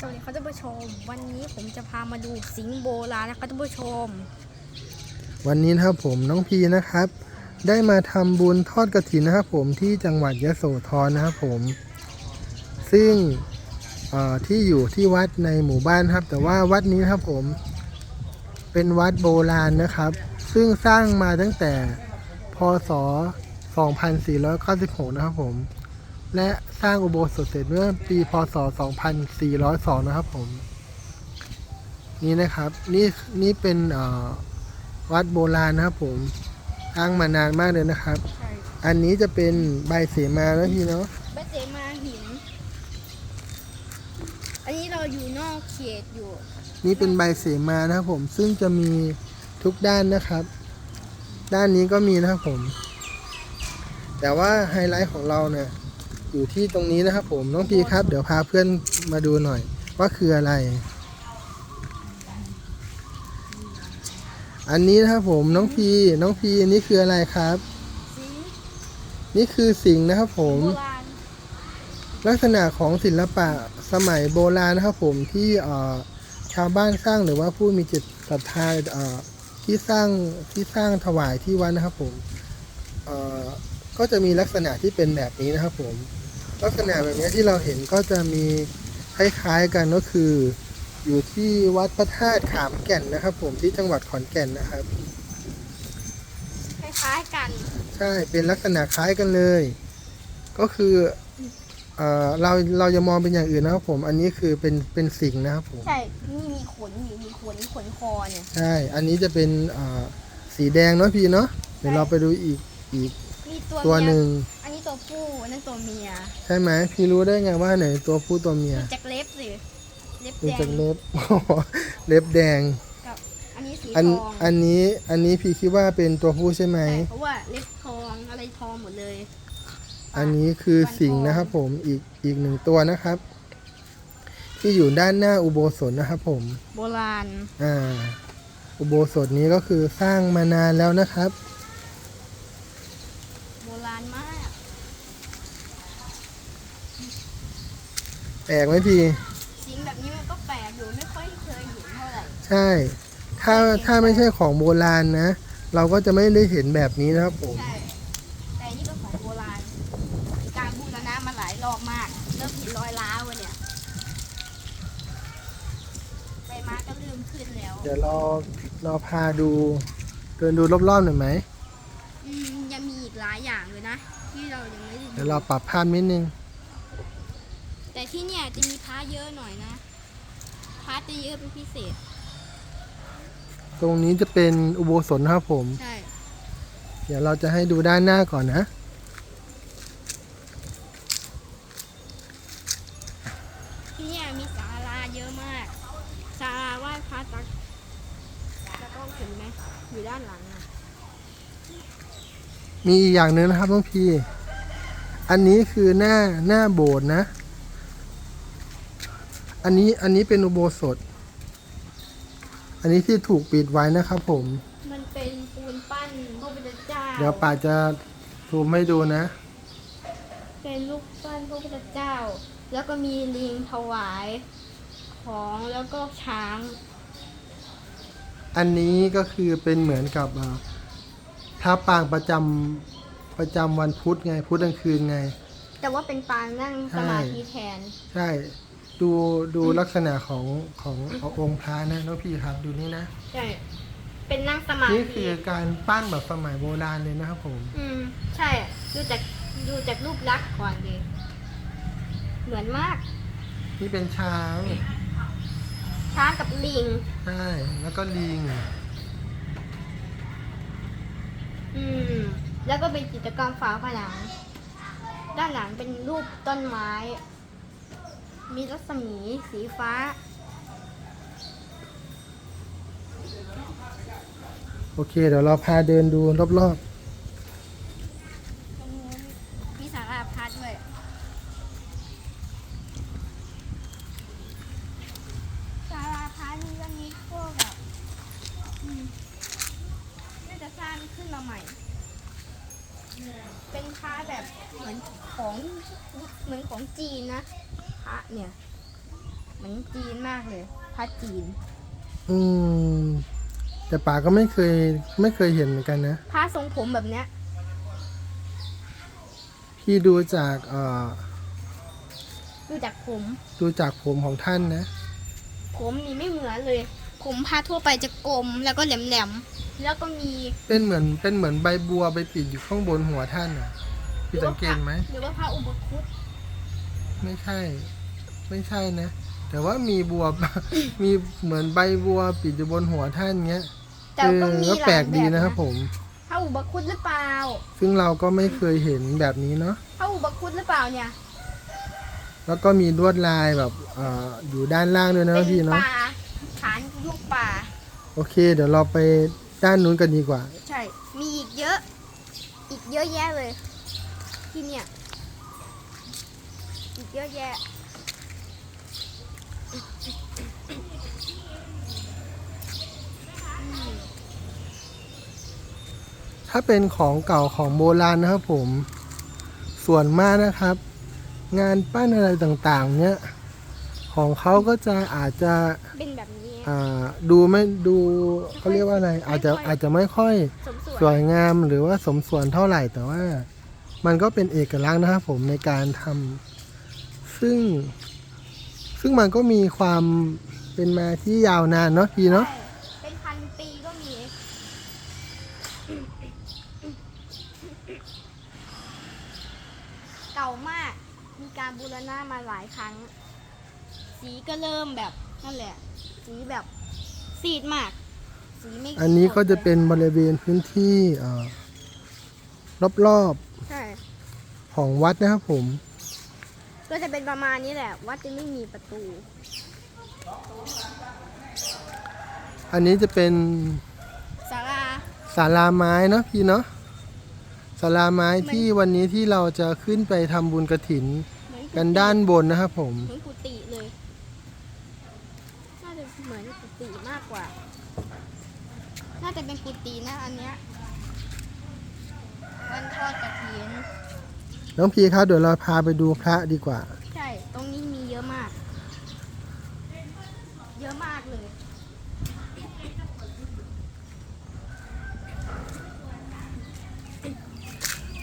สวัสดีครับท่านผู้ชม วันนี้ผมจะพามาดูสิงโบราณนะครับท่านผู้ชม วันนี้นะครับผมน้องพีนะครับ ได้มาทำบุญทอดกระถินนะครับผมที่จังหวัดยะโสธรนะครับผม ซึ่งที่อยู่ที่วัดในหมู่บ้านครับ แต่ว่าวัดนี้นครับผม เป็นวัดโบราณนะครับ ซึ่งสร้างมาตั้งแต่พศ 2496 นะครับผม และสร้างอุโบสถเสร็จเมื่อปีพศ 2402 นะครับผม นี่นะครับนี่นี่เป็นเอ่อวัดโบราณนะครับผมสร้างมานานมากเลยนะครับใช่อันนี้จะเป็นใบเสมานะพี่เนาะเบสเซมาหิน อันนี้เราอยู่นอกเขตอยู่ นี่เป็นใบเสมานะครับผม ซึ่งจะมีทุกด้านนะครับ ด้านนี้ก็มีนะครับผม แต่ว่าไฮไลท์ของเราเนี่ย อยู่ที่ตรงนี้นะครับ ผมน้องพีครับ เดี๋ยวพาเพื่อนมาดูหน่อย ว่าคืออะไร อันนี้นะครับผมน้องพีน้องพีอันนี้คืออะไรครับสิงห์นี่คือสิ่งห์นะครับผมโบราณลักษณะของศิลปะสมัยโบราณนะครับผมที่เอ่อชาวบ้านสร้างหรือว่าผู้มีจิตศรัทธาเอ่อที่สร้างที่สร้างถวายที่วัดนะครับผมเอ่อ ก็จะมีลักษณะที่เป็นแบบนี้นะครับผมลักษณะแบบนี้ที่เราเห็นก็จะมีคล้ายๆกันก็คือ อยู่ที่วัดพระธาตุขามแก่นนะครับ ผมที่จังหวัดขอนแก่นนะครับ คล้ายๆกัน ใช่เป็นลักษณะคล้ายกันเลย ก็คือเอ่อเราเราจะมองเป็นอย่างอื่นนะครับผม อันนี้คือเป็นเป็นสิ่งนะครับผมใช่นี่มีขนอยู่มีขนขนคอเนี่ยใช่ อันนี้จะเป็นเอ่อสีแดงเนาะพี่เนาะเดี๋ยวเราไปดูอีกอีกมี ตัวตัวเมียหนึ่ง อันนี้ตัวผู้อันนั้นตัวเมียใช่ไหมพี่รู้ได้ไงว่าไหนตัวผู้ตัวเมียดูจากเล็บสิเล็บดูแดจากงเล็บ เล็บแดง กับอันนี้สีอันทองอันนี้อันนี้พี่คิดว่าเป็นตัวผู้ใช่ไหม ใช่เพราะว่าเล็บทองอะไรทองหมดเลยอันนี้คือสิ่งนะครับผมอีกอีกหนึ่งตัวนะครับ ที่อยู่ด้านหน้าอุโบสถนะครับผม โบราณอ่า อุโบสถนี้ก็คือสร้างมานานแล้วนะครับ โบราณมาก แปลกไหมพี่สิงแบบนี้มันก็แปลกอยู่ไม่ค่อยเคยเห็นเท่าไหร่ ใช่ ถ้าถ้าไม่ใช่ของโบราณนะ เราก็จะไม่ได้เห็นแบบนี้นะครับผมใช่ แต่นี่ก็ของโบราณมีการบูรณะมาหลายรอบมาก เริ่มเห็นรอยร้าวอะเนี่ยใบไม้ก็เริ่มขึ้นแล้ว เดี๋ยวเราเราพาดูเดินดูรอบๆหน่อยไหมอืมยังมีอีกหลายอย่างเลยนะ ที่เรายังไม่ได้เดี๋ยวดูเราปรับภาพนิดนึง แต่ที่เนี่ยจะมีพระเยอะหน่อยนะพระจะเยอะเป็นพิเศษ ตรงนี้จะเป็นอุโบสถนะครับผม ใช่ เดี๋ยวเราจะให้ดูด้านหน้าก่อนนะ ที่เนี่ยมีศาลาเยอะมากศาลาไหว้พระตักแล้วก็เห็นไหมอยู่ด้านหลังอะมีอีกอย่างหนึ่งนะครับน้องพี อันนี้คือหน้าหน้าโบสถ์นะ อันนี้อันนี้เป็นอุโบสถ อันนี้ที่ถูกปิดไว้นะครับผม มันเป็นปูนปั้นพระพุทธเจ้า เดี๋ยวป่าจะซูมให้ดูนะ เป็นรูปปั้นพระพุทธเจ้า แล้วก็มีลิงถวายของแล้วก็ช้าง อันนี้ก็คือเป็นเหมือนกับอ่าท้าปางประจำประจำวันพุธไงพุธกลางคืนไง แต่ว่าเป็นปางนั่งสมาธิแทน ใช่ ดูดูลักษณะของของขององค์พระนะน้องพี่ครับดูนี่นะ ใช่ เป็นนั่งสมานี่ธิคือการปั้นแบบสมัยโบราณเลยนะครับผม อืม ใช่ ดูจากดูจากรูปลักษณ์ก่อนดิเหมือนมาก นี่เป็นช้าง ช้างกับลิง ใช่ แล้วก็ลิง อืม แล้วก็เป็นกิจกรรมฝาผนัง ด้านหลังเป็นรูปต้นไม้ มีรัศมีสีฟ้า โอเค เดี๋ยวเราพาเดินดูรอบตรงนู้นมีสาราพัดด้วยสาราพัดนี่ก็มีพวกแบบอืมน่าจะสร้างขึ้นมาใหม่ เป็นพระแบบเหมือนของเหมือนของจีนนะพระ เนี่ยเหมือนจีนมากเลยพระจีน อืม แต่ป๋าก็ไม่เคย ไม่เคยเห็นเหมือนกันนะพระทรงผมแบบเนี้ย พี่ดูจากเอ่อดูจากผม ดูจากผมของท่านนะ ผมนี่ไม่เหมือนเลย ผมพระทั่วไปจะกลมแล้วก็แหลมๆ แล้วก็มีเป็นเหมือน เป็นเหมือนใบบัวใบปิดอยู่ข้างบนหัวท่านอะ พี่สังเกตไหม หรือว่าพระอุปคุตไม่ใช่ ไม่ใช่นะ แต่ว่ามีบัว มีเหมือนใบบัวปิดอยู่บนหัวท่านเงี้ยแต่เอก็อมีก็หลายแปลกดีแบบนะครับผม พระอุปคุตหรือเปล่าซึ่งเราก็ไม่เคยเห็นแบบนี้เนาะพระอุปคุตหรือเปล่าเนี่ย แล้วก็มีลวดลายแบบเอ่ออยู่ด้านล่างด้วยนะเป็นพี่เนาะ ป่าฐานลูกป่า โอเค เดี๋ยวเราไปด้านนู้นกันดีกว่า ใช่ มีอีกเยอะ อีกเยอะแยะเลย ที่เนี่ย อีกเยอะแยะ ถ้าเป็นของเก่าของโบราณนะครับผม ส่วนมากนะครับ งานปั้นอะไรต่างๆ เนี้ยของเขาก็จะอาจจะเป็นแบบนี้อ่าดูไม่ดูเขาเรียกว่าอะไร อาจจะอาจจะไม่ค่อยสมส่สวนวยงามหรือว่าสมส่วนเท่าไหร่แต่ว่า มันก็เป็นเอกลักษณ์นะครับผมในการทำซึ่ง ซึ่งมันก็มีความเป็นมาที่ยาวนานเนาะพี่เนาะ ใช่เป็นพันปีก็มี เก่ามาก มีการบูรณะมาหลายครั้ง สีก็เริ่มแบบนั่นแหละ สีแบบซีดมาก สีไม่อันนี้ก็จะสดลยเป็นบริเวณพื้นที่เอ่อรอบใช่ๆของวัดนะครับผม ก็จะเป็นประมาณนี้แหละ วัดจะไม่มีประตู อันนี้จะเป็นศาลา ศาลาไม้เนาะพี่เนาะศาลาไม้มันที่วันนี้ที่เราจะขึ้นไปทำบุญกระถินเหมือนกุฏิกันด้านบนนะครับผมเหมือนกุฏิเลยน่าจะเหมือนกุฏิมากกว่า น่าจะเป็นกุฏินะอันเนี้ยวันทอดกระถินน้องพีครับเดี๋ยวเราพาไปดูพระดีกว่า ใช่ ตรงนี้มีเยอะมาก เยอะมากเลย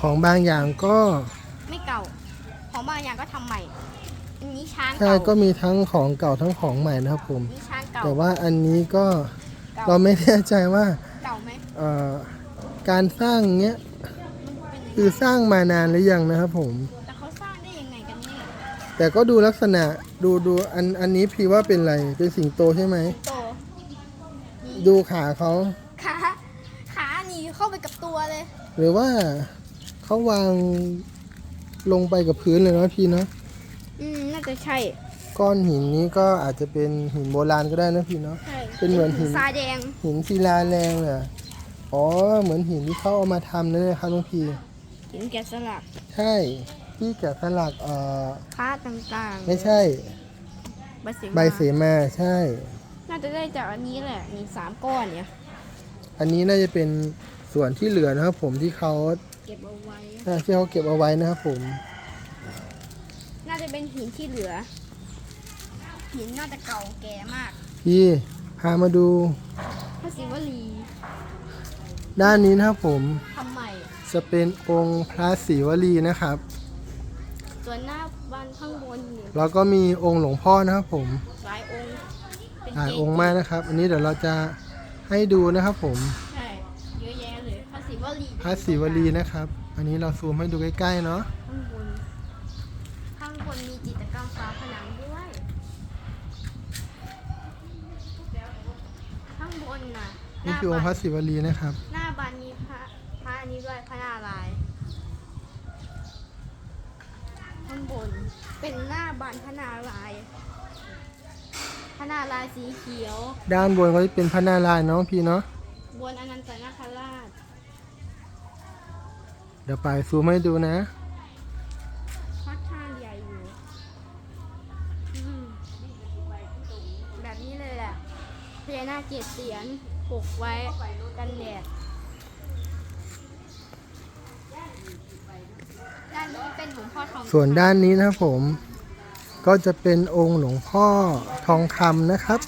ของบางอย่างก็ไม่เก่า ของบางอย่างก็ทำใหม่อันนี้ช้างใช่เก่าก็มีทั้งของเก่าทั้งของใหม่นะครับผม นี่ช้างเก่าแต่ว่าอันนี้ก็เก่าเราไม่แน่ใจว่าเก่าไหมเอ่อการสร้างเนี้ยมันเป็นคือสร้างมานานหรือยังนะครับผม แต่เขาสร้างได้ยังไงกันเนี่ยแต่ก็ดูลักษณะดูดูอันอันนี้พี่ว่าเป็นอะไรเป็นสิงโตใช่ไหม โตนี่ดูขาเขาขาขาหนีเข้าไปกับตัวเลย หรือว่า เขาวางลงไปกับพื้นเลยเนาะพี่เนาะอืมน่าจะใช่ก้อนหินนี้ก็อาจจะเป็นหินโบราณก็ได้นะพี่เนาะ ใช่เป็นเหมือนหิน ทรายแดงหินศิลาแรงอะอ๋อเหมือนหินที่เขาเอามาทำนั่นเลยครับน้องพี่ หินแกะสลักใช่ที่แกะสลักเอ่อพระต่างๆไม่ใช่ใบเสมาใบเสมาใช่ น่าจะได้จากอันนี้แหละมีสามก้อนเนี่ยอันนี้น่าจะเป็นส่วนที่เหลือนะครับผมที่เขาเก็บเอาไว้ อ่าที่เขาเก็บเอาไว้นะครับผม น่าจะเป็นหินที่เหลือ หินน่าจะเก่าแก่มากพี่พามาดูพระศิวลีด้านนี้นะครับผมทำใหม่ จะเป็นองค์พระศิวลีนะครับ ส่วนหน้าบานข้างบนนี่แล้วก็มีองค์หลวงพ่อนะครับผมหลายองค์ เป็นหลายเกองค์มากนะครับ อันนี้เดี๋ยวเราจะให้ดูนะครับผม พระศิวลีนะครับ อันนี้เราซูมให้ดูใกล้ๆเนาะข้างบน ข้างบนมีจิตรกรรมฝาผนังด้วย ข้างบนน่ะหนี่น้าคือองค์พบาระนศิวลีนะครับ หน้าบานมีพระพระอันนี้ด้วยพระนารายณ์ข้างบน เป็นหน้าบานพระนารายณ์พระนารายณ์สีเขียว ด้านบนก็จะเป็นพระนารายณ์เนาะพี่เนาะบนอนันตนาคราช เดี๋ยวไปซูมให้ดูนะค่อนข้างใหญ่อยู่อืมแบบนี้เลยแหละพญานาคเจ็ดเสียนปลูกไว้กันแดดด้านนี้เป็นหลวงพ่อทองส่วนด้านนี้นะครับผม ก็จะเป็นองค์หลวงพ่อทองคำนะครับ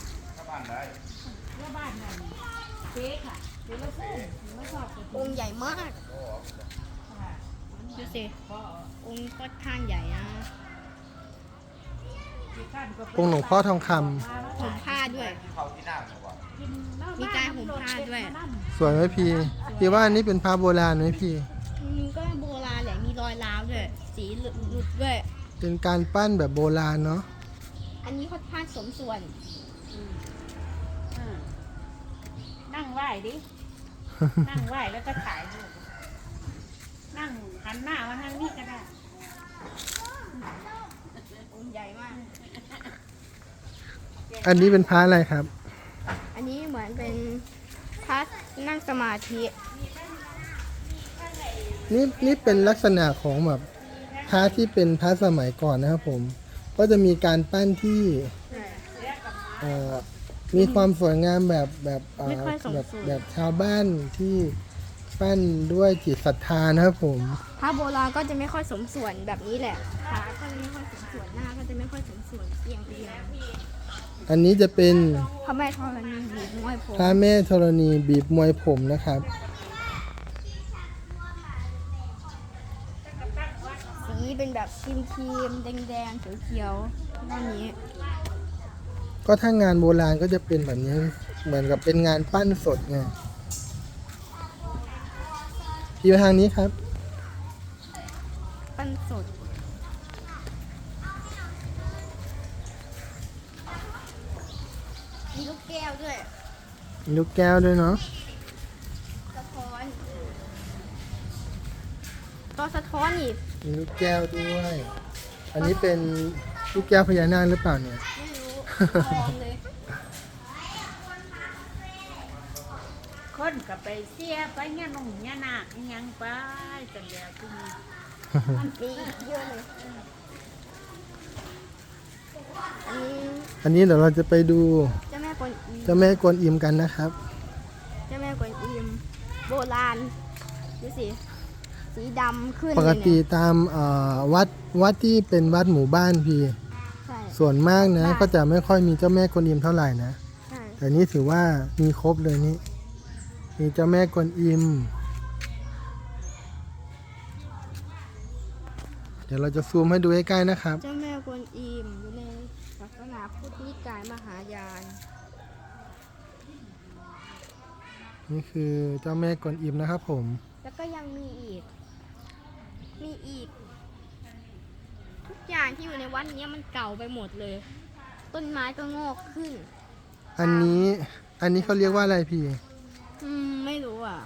องค์ใหญ่มากดูสิองค์ก็ท่านใหญ่นะ องค์หลวงพ่อทองคำห่มผ้าด้วย มีการห่มผ้าด้วย สวยไหมพี่พี่ว่าอันนี้เป็นพระโบราณไหมพี่มันก็โบราณแหละ มีรอยร้าวด้วย สีหลุดหลุดด้วย เป็นการปั้นแบบโบราณเนาะอันนี้ค่อนข้างสมส่วนอืมนั่งไหวดิ นั่งไหวแล้วก็ถ่ายรูปนั่งหันหน้ามาทางนี้ก็ได้องค์ใหญ่มาก อันนี้เป็นพระอะไรครับ อันนี้เหมือนเป็นพระนั่งสมาธิ นี่นี่เป็นลักษณะของแบบพระที่เป็นพระสมัยก่อนนะครับผม ก็จะมีการปั้นที่เอ่อมีความสวยงามแบบแบบเอ่อไม่ค่อยสมแบบส่วน แบบชาวบ้านที่ปั้นด้วยจิตศรัทธานะครับผม พระโบราณก็จะไม่ค่อยสมส่วนแบบนี้แหละขาก็จะไม่ค่อยสมส่วนหน้าก็จะไม่ค่อยสมส่วนเอียงเอียง อันนี้จะเป็นพระแม่ธรณีบีบมวยผมพระแม่ธรณีบีบมวยผมนะครับ สีเป็นแบบครีมครีมๆแดงแดงๆเขียวเขียวๆด้านนี้ ก็ถ้างานโบราณก็จะเป็นแบบนี้ เหมือนกับเป็นงานปั้นสดไงพี่มาทางนี้ครับ ปั้นสด มีลูกแก้วด้วย มี ลูกแก้วด้วยเนาะสะท้อนตอนสะท้อนนี่มีลูกแก้วด้วย อันนี้เป็นลูกแก้วพญานาคหรือเปล่าเนี่ย ไม่รู้มองเลยคนก็ไปเสียไปเงี้ยนงเงี้ยนาคอิหยังไปแต่เดียวที่นี่มีอีกเยอะเลยอันนี้ อันนี้เดี๋ยวเราจะไปดูเจ้าแม่ก วนอิมเจ้าแม่กวนอิมกันนะครับ เจ้าแม่กวนอิมโบราณดูสิสีดำขึ้นปกเลยติเนี่ยตามเอ่อวัดวัดที่เป็นวัดหมู่บ้านพี่ ใช่ ส่วนมากนะก็จะไม่ค่อยมีเจ้าแม่กวนอิมเท่าไหร่นะ ใช่แต่นี่ถือว่ามีครบเลยนี่มีเจ้าแม่กวนอิม เดี๋ยวเราจะซูมให้ดูใกล้ๆนะครับ เจ้าแม่กวนอิมอยู่ในศาสนาพุทธนิกายมหายาน นี่คือเจ้าแม่กวนอิมนะครับผม แล้วก็ยังมีอีก มีอีก ทุกอย่างที่อยู่ในวัดเนี้ยมันเก่าไปหมดเลย ต้นไม้ก็งอกขึ้น อันนี้อันนี้เขาเรียกว่าอะไรพี่ อืม ไม่รู้อะ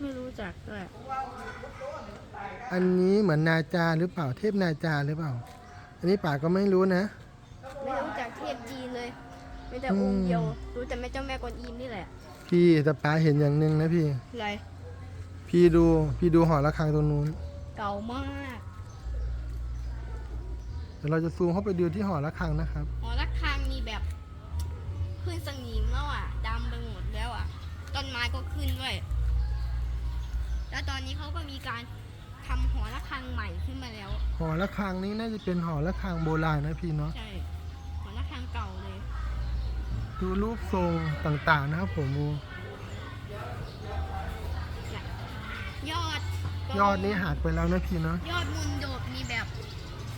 ไม่รู้จักด้วย อันนี้เหมือนนาจาหรือเปล่าเทพนาจาหรือเปล่า อันนี้ป่าก็ไม่รู้นะ ไม่รู้จักเทพจีนเลย มีแต่อืมองค์เดียว รู้แต่แม่เจ้าแม่กวนอิมนี่แหละ พี่แต่ป่าเห็นอย่างหนึ่งนะพี่ อะไร พี่ดูพี่ดูหอระฆังตรงนู้นเก่ามากเดี๋ยวเราจะซูมเข้าไปดูที่หอระฆังนะครับ หอระฆังมีแบบขึ้นสนิมแล้วอะดำไปหมดแล้วอะ ต้นไม้ก็ขึ้นด้วย แล้วตอนนี้เขาก็มีการทำหอระฆังใหม่ขึ้นมาแล้ว หอระฆังนี้น่าจะเป็นหอระฆังโบราณนะพี่เนาะ ใช่ ดูรูปทรงต่างๆนะครับผมดูยอดก็ยอดนี้หักไปแล้วนะพี่เนาะยอดมุนโดบมีแบบ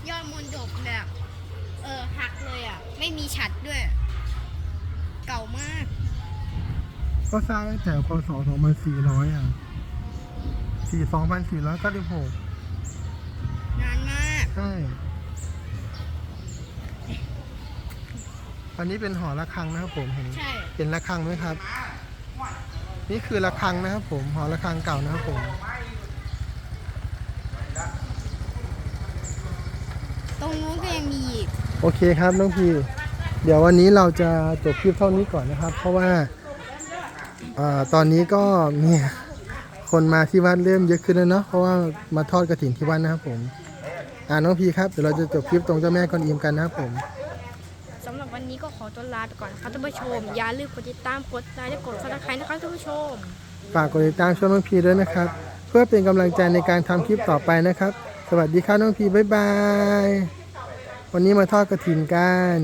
ยอดมุนโดบแบบ เออหักเลยอะ ไม่มีฉัดด้วย เก่ามาก ก็สร้างตั้งแต่พศ2400 อะ 4 2496นานมาก ใช่ อันนี้เป็นหอระฆังนะครับผมเห็นใช่ เห็นระฆังไหมครับ นี่คือระฆังนะครับผมหอระฆังเก่านะครับผม ตรงนู้นก็ยังมีอีก โอเคครับน้องพีเดี๋ยววันนี้เราจะจบคลิปเท่านี้ก่อนนะครับ เพราะว่าอาตอนนี้ก็มีคนมาที่วัดเริ่มเยอะขึ้นแล้วเนาะเพราะว่ามาทอดกระถินที่วัดนะครับผม อ่าน้องพีครับเดี๋ยวเราจะจบคลิปตรงเจ้าแม่กวนอิมกันนะครับผมสำหรับวั นี้ก็ขอตัวลาไปก่อนนะคะท่านผู้ชม อย่าลืมกดติดตามกดไลค์และกดซับสไครต์นะคะท่านผู้ชม ฝากกดติดตามช่องน้องพีด้วยนะครับ เพื่อเป็นกำลังใจในการทำคลิปต่อไปนะครับ สวัสดีครับน้องพีบ๊ายบาย วันนี้มาทอดกระถินกัน